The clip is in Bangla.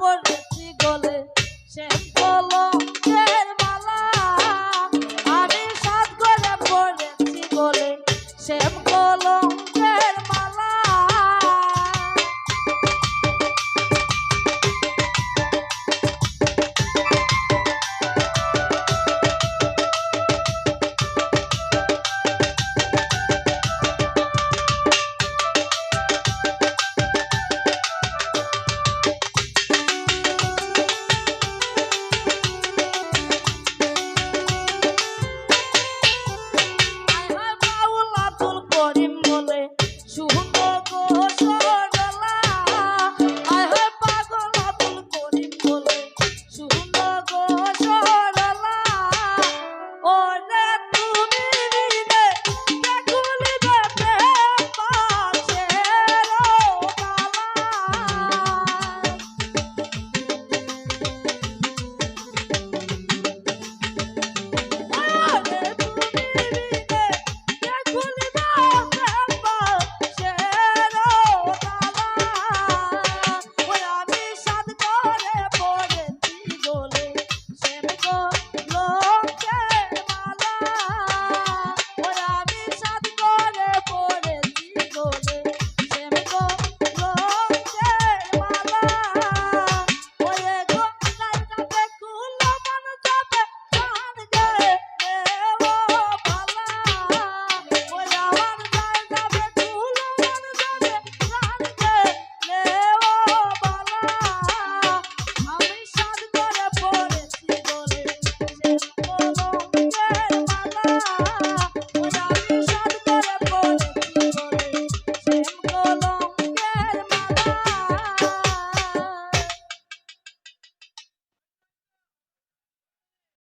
পড়েছি গলে সে বলো মালা। আমি সাত গলে পড়েছি গলে সে বলো